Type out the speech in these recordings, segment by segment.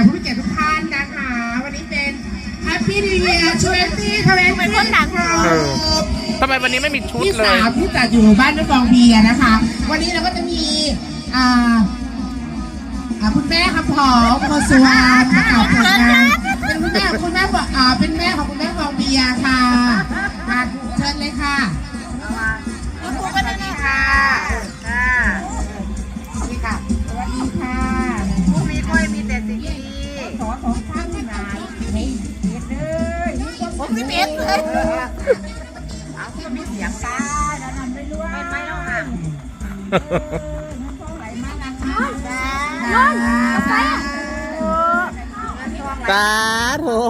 กผู้มีเกียรติทุกท่านนะคะ วันนี้เป็น Happy New Year 20 20เป็นคนดัง เออ ทำไมวันนี้ไม่มีชุดที่เลยสามที่จัดอยู่บ้านแม่ฟองเบียร์นะคะ วันนี้เราก็จะมีอ่าอ่าคุณแม่คำผอมโคสวานนะคะผลงานเป็นคุณแม่คุณแม่บอกอ่าเป็นแม่ของคุณแม่ฟองเบียร์ค่ะ เม็ดเลยเอาก็มีเสียงตาแล้วนำไปด้วยไม่ไม่ต้องห่างไหลมานะคะย้อนกาแฟสาธุ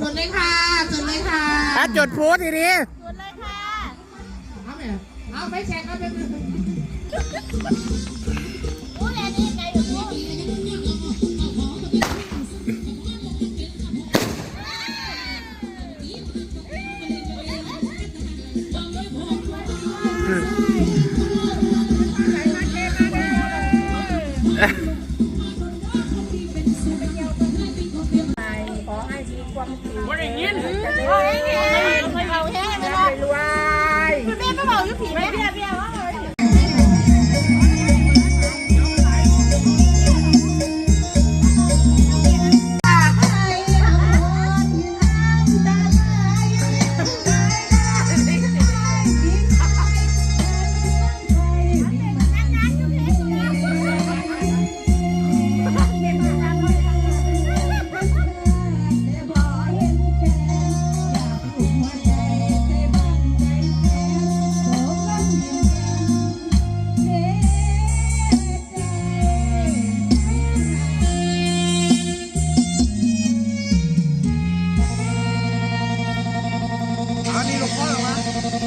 จุดเลยค่ะ จุดเลยค่ะอะจุดพลุทีนี้สุดเลยค่ะ เอาไปเลยเอาไปแชร์เอาไป ว่าอย่างนี้โอ้ย 你忘了吗？